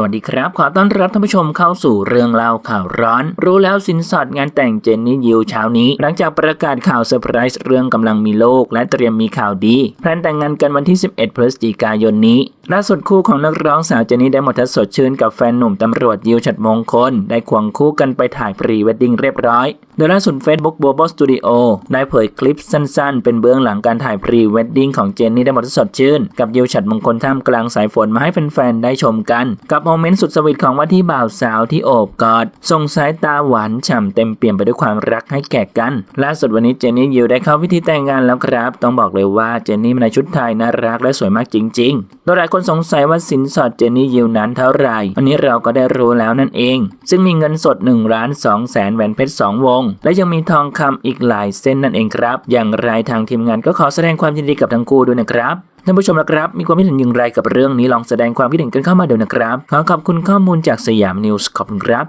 สวัสดีครับ ขอต้อนรับท่านผู้ชมเข้าสู่เรื่องเล่าข่าวร้อน รู้แล้วสินสอดงานแต่งเจนนี่ยิวเช้านี้ หลังจากประกาศข่าวเซอร์ไพรส์เรื่องกำลังมีโลก และเตรียมมีข่าวดีแพลนแต่งงานกันวันที่ 11 พฤศจิกายนนี้ล่าสุดคู่ของนักร้องสาวเจนนี่ได้หมดทัศสดชื่นกับแฟนหนุ่มตำรวจยิวฉัดมงคล ได้ควงคู่กันไปถ่ายพรีเวดดิ้งเรียบร้อย โดยล่าสุด Facebook b o b o Studio ได้เผยคลิปสั้นๆ เป็นเบื้องหลังการถ่ายพรีเวดดิ้งของเจนนี่ได้หมดทัศสดชื่น กับยิวฉัดมงคลท่ามกลางสายฝนมาให้แฟนๆได้ชมกัน กับโมเมนต์สุดสวีทของว่าที่บ่าวสาวที่โอบกอดส่งสายตาหวานฉ่ำเต็มเปี่ยมไปด้วยความรักให้แก่กัน ล่าสุดวันนี้เจนนี่ยิวได้เข้าพิธีแต่งงานแล้วครับ ต้องบอกเลยว่าเจนนี่มาในชุดไทยน่ารักและสวยมากจริงๆโดยหลายคนสงสัยว่าสินสอดเจนนี่ยิวนั้นเท่าไหร่วันนี้เราก็ได้รู้แล้วนั่นเอง ซึ่งมีเงินสด1ล้าน2แสนแหวนเพชร2วง และยังมีทองคำอีกหลายเส้นนั่นเองครับ อย่างไรทางทีมงานก็ขอแสดงความยินดีกับทั้งคู่ด้วยนะครับ ท่านผู้ชมนะครับ มีความคิดเห็นอย่างไรกับเรื่องนี้ลองแสดงความคิดเห็นกันเข้ามาเดี๋ยวนะครับ ขอขอบคุณข้อมูลจากสยามนิวส์ขอบคุณครับ